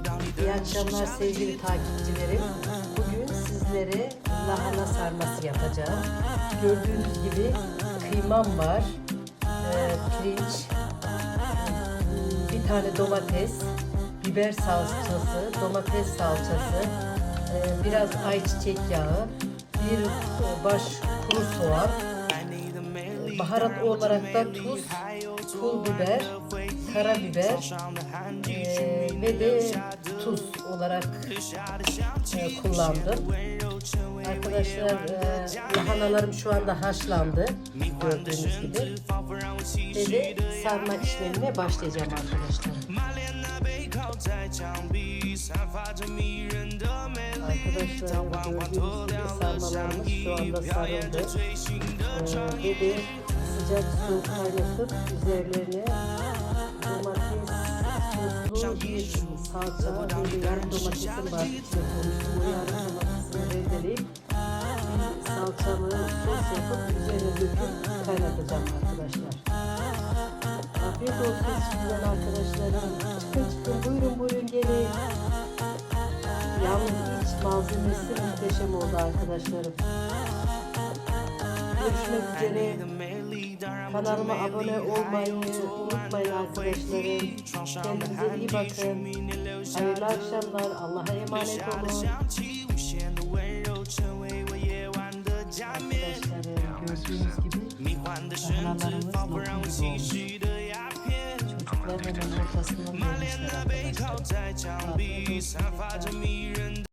İyi akşamlar sevgili takipçilerim. Bugün sizlere lahana sarması yapacağım. Gördüğünüz gibi kıymam var, ee, pirinç, bir tane domates, biber salçası, domates salçası, ee, biraz ayçiçek yağı, bir baş kuru soğan, baharat olarak da tuz, pul biber, karabiber ee, ve de tuz olarak e, kullandım. Arkadaşlar e, lahanalarım şu anda haşlandı gördüğünüz gibi. Ve de sarma işlemine başlayacağım arkadaşlar. Arkadaşlar gördüğünüz gibi sarmalarımız şu anda sarıldı. Ee, ve de sıcak su kaynatıp üzerlerine domates soslu bir koymuştum. O yarım domatesini rendeleyip bir salçalı sos yapıp üzerine döküp kaynatacağım arkadaşlar. Afiyet olsun şimdiden arkadaşlarım. Çıkın çıkın buyurun buyurun gelin. Yalnız iç malzemesi muhteşem oldu arkadaşlarım. Görüşmek üzere. Kanalıma abone olmayı unutmayın arkadaşlarım. Kendinize iyi bakın. Hayırlı akşamlar. Allah'a emanet olun. Arkadaşlarım gördüğünüz gibi lokum gibi olmuş. Çocuklar hemen ortasından vermişler arkadaşlar. Olsun.